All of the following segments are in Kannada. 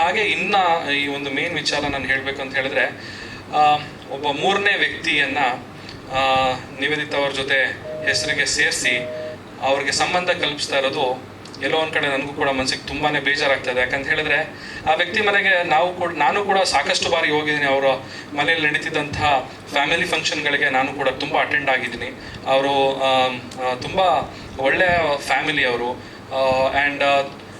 ಹಾಗೆ ಇನ್ನ ಈ ಒಂದು ಮೇನ್ ವಿಚಾರ ನಾನು ಹೇಳಬೇಕು ಅಂತ ಹೇಳಿದ್ರೆ ಒಬ್ಬ ಮೂರನೇ ವ್ಯಕ್ತಿಯನ್ನ ನಿವೇದಿತ ಅವ್ರ ಜೊತೆ ಹೆಸರಿಗೆ ಸೇರಿಸಿ ಅವ್ರಿಗೆ ಸಂಬಂಧ ಕಲ್ಪಿಸ್ತಾ ಇರೋದು ಎಲ್ಲೋ ಒಂದ್ ಕಡೆ ನನಗೂ ಕೂಡ ಮನ್ಸಿಗೆ ತುಂಬಾನೇ ಬೇಜಾರಾಗ್ತದೆ. ಯಾಕಂತ ಹೇಳಿದ್ರೆ, ಆ ವ್ಯಕ್ತಿ ಮನೆಗೆ ನಾವು ಕೂಡ, ನಾನು ಕೂಡ ಸಾಕಷ್ಟು ಬಾರಿ ಹೋಗಿದ್ದೀನಿ. ಅವರ ಮನೆಯಲ್ಲಿ ನಡೀತಿದ್ದಂತಹ ಫ್ಯಾಮಿಲಿ ಫಂಕ್ಷನ್ಗಳಿಗೆ ನಾನು ಕೂಡ ತುಂಬ ಅಟೆಂಡ್ ಆಗಿದ್ದೀನಿ. ಅವರು ತುಂಬ ಒಳ್ಳೆಯ ಫ್ಯಾಮಿಲಿ ಅವರು. ಆ್ಯಂಡ್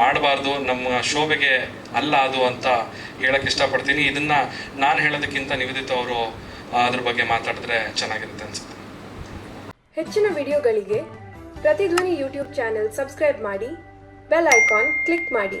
ಮಾಡಬಾರ್ದು, ನಮ್ಮ ಶೋಭೆಗೆ ಅಲ್ಲ ಅದು ಅಂತ ಹೇಳಕ್ಕೆ ಇಷ್ಟಪಡ್ತೀನಿ. ಇದನ್ನ ನಾನು ಹೇಳೋದಕ್ಕಿಂತ ನಿವೇದಿತ ಅವರು ಅದ್ರ ಬಗ್ಗೆ ಮಾತಾಡಿದ್ರೆ ಚೆನ್ನಾಗಿರುತ್ತೆ ಅನ್ಸುತ್ತೆ. ಹೆಚ್ಚಿನ ವಿಡಿಯೋಗಳಿಗೆ ಪ್ರತಿಧ್ವನಿ ಯೂಟ್ಯೂಬ್ ಚಾನೆಲ್ ಸಬ್ಸ್ಕ್ರೈಬ್ ಮಾಡಿ, ಬೆಲ್ ಐಕಾನ್ ಕ್ಲಿಕ್ ಮಾಡಿ.